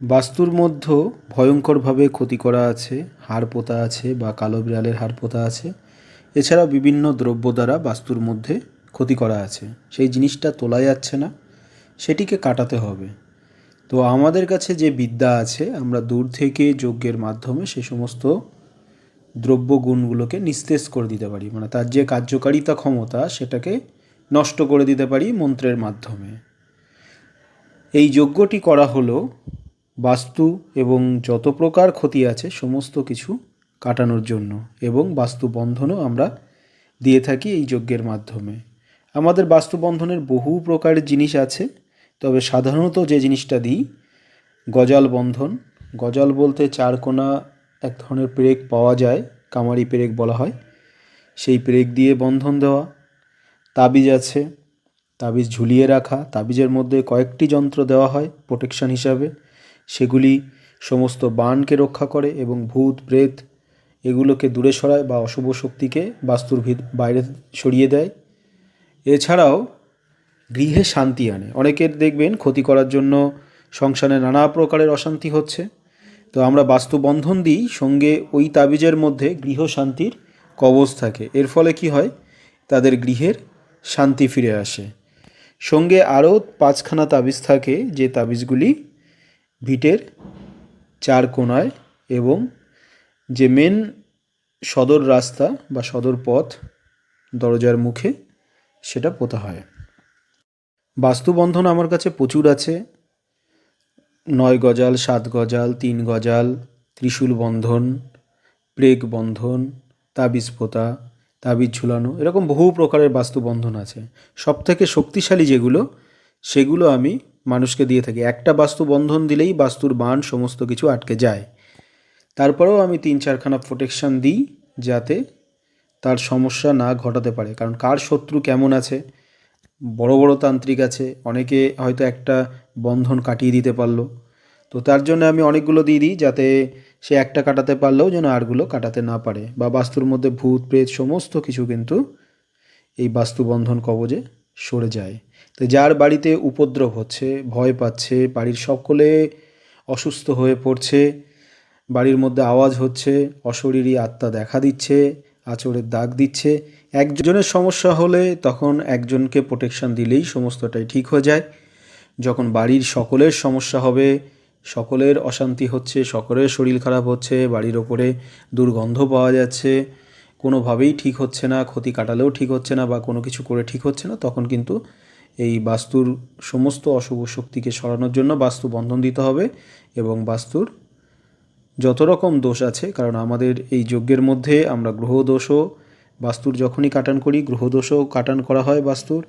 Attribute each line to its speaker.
Speaker 1: বাস্তুর মধ্যে ভয়ঙ্করভাবে ক্ষতি করা আছে, হাড় পোঁতা আছে বা কালো বিড়ালের হাড় পোঁতা আছে। এছাড়াও বিভিন্ন দ্রব্য দ্বারা বাস্তুর মধ্যে ক্ষতি করা আছে। সেই জিনিসটা তোলা যাচ্ছে না, সেটিকে কাটাতে হবে। তো আমাদের কাছে যে বিদ্যা আছে, আমরা দূর থেকে যজ্ঞের মাধ্যমে সে সমস্ত দ্রব্য গুণগুলোকে নিস্তেজ করে দিতে পারি। মানে তার যে কার্যকারিতা ক্ষমতা, সেটাকে নষ্ট করে দিতে পারি মন্ত্রের মাধ্যমে। এই যজ্ঞটি করা হলো বাস্তু এবং যত প্রকার ক্ষতি আছে সমস্ত কিছু কাটানোর জন্য এবং বাস্তু বন্ধনও আমরা দিয়ে থাকি এই যজ্ঞের মাধ্যমে। আমাদের বাস্তু বন্ধনের বহু প্রকারের জিনিস আছে, তবে সাধারণত যে জিনিসটা দিই, গজাল বন্ধন। গজাল বলতে চার কোনা এক ধরনের পেরেক পাওয়া যায়, কামারি পেরেক বলা হয়। সেই পেরেক দিয়ে বন্ধন দেওয়া। তাবিজ আছে, তাবিজ ঝুলিয়ে রাখা। তাবিজের মধ্যে কয়েকটি যন্ত্র দেওয়া হয়, প্রোটেকশন হিসাবে। সেগুলি সমস্ত বানকে রক্ষা করে এবং ভূত, প্রেত এগুলোকে দূরে সরায় বা অশুভ শক্তিকে বাস্তুর ভিত বাইরে সরিয়ে দেয়। এছাড়াও গৃহে শান্তি আনে। অনেকের দেখবেন ক্ষতি করার জন্য সংসারে নানা প্রকারের অশান্তি হচ্ছে। তো আমরা বাস্তু বন্ধন দিই সঙ্গে ওই তাবিজের মধ্যে গৃহ শান্তির কবচ থাকে। এর ফলে কি হয়? তাদের গৃহের শান্তি ফিরে আসে। সঙ্গে আরও পাঁচখানা তাবিজ থাকে যে তাবিজগুলি ভিটের চার কোণায় এবং যে মেন সদর রাস্তা বা সদর পথ দরজার মুখে সেটা পোতা হয়। বাস্তুবন্ধন আমার কাছে প্রচুর আছে। নয় গজাল, সাত গজাল, তিন গজাল, ত্রিশূল বন্ধন প্রেগ বন্ধন, তাবিজ পোতা, তাবিজ ঝুলানো, এরকম বহু প্রকারের বাস্তুবন্ধন আছে। সব থেকে শক্তিশালী যেগুলো, সেগুলো আমি মানুষকে দিয়ে থাকি। একটা বাস্তু বন্ধন দিলেই বাস্তুর বান সমস্ত কিছু আটকে যায়। তারপরেও আমি তিন চারখানা প্রোটেকশান দিই যাতে তার সমস্যা না ঘটাতে পারে। কারণ কার শত্রু কেমন আছে? বড় বড় তান্ত্রিক আছে। অনেকে হয়তো একটা বন্ধন কাটিয়ে দিতে পারল। তো তার জন্য আমি অনেকগুলো দিয়ে দিই যাতে সে একটা কাটাতে পারলেও যেন আরগুলো কাটাতে না পারে। বা বাস্তুর মধ্যে ভূত, প্রেত, সমস্ত কিছু কিন্তু এই বাস্তুবন্ধন কবজে সরে যায়। তো যার বাড়িতে উপদ্রব হচ্ছে, ভয় পাচ্ছে, বাড়ির সকলে অসুস্থ হয়ে পড়ছে, বাড়ির মধ্যে আওয়াজ হচ্ছে, অশরীরী আত্মা দেখা দিচ্ছে আচরের দাগ দিচ্ছে। একজনের সমস্যা হলে তখন একজনকে প্রোটেকশন দিলেই সমস্তটাই ঠিক হয়ে যায়। যখন বাড়ির সকলের সমস্যা হবে, সকলের অশান্তি হচ্ছে, সকলের শরীর খারাপ হচ্ছে, বাড়ির ওপরে দুর্গন্ধ পাওয়া যাচ্ছে কোনোভাবেই ঠিক হচ্ছে না, ক্ষতি কাটালেও ঠিক হচ্ছে না বা কোনো কিছু করে ঠিক হচ্ছে না, তখন কিন্তু এই বাস্তুর সমস্ত অশুভ শক্তিকে সরানোর জন্য বাস্তু বন্ধন দিতে হবে এবং বাস্তুর যত রকম দোষ আছে, কারণ আমাদের এই যজ্ঞের মধ্যে আমরা গ্রহদোষও বাস্তুর যখনই কাটান করি গ্রহদোষও কাটান করা হয় বাস্তুর।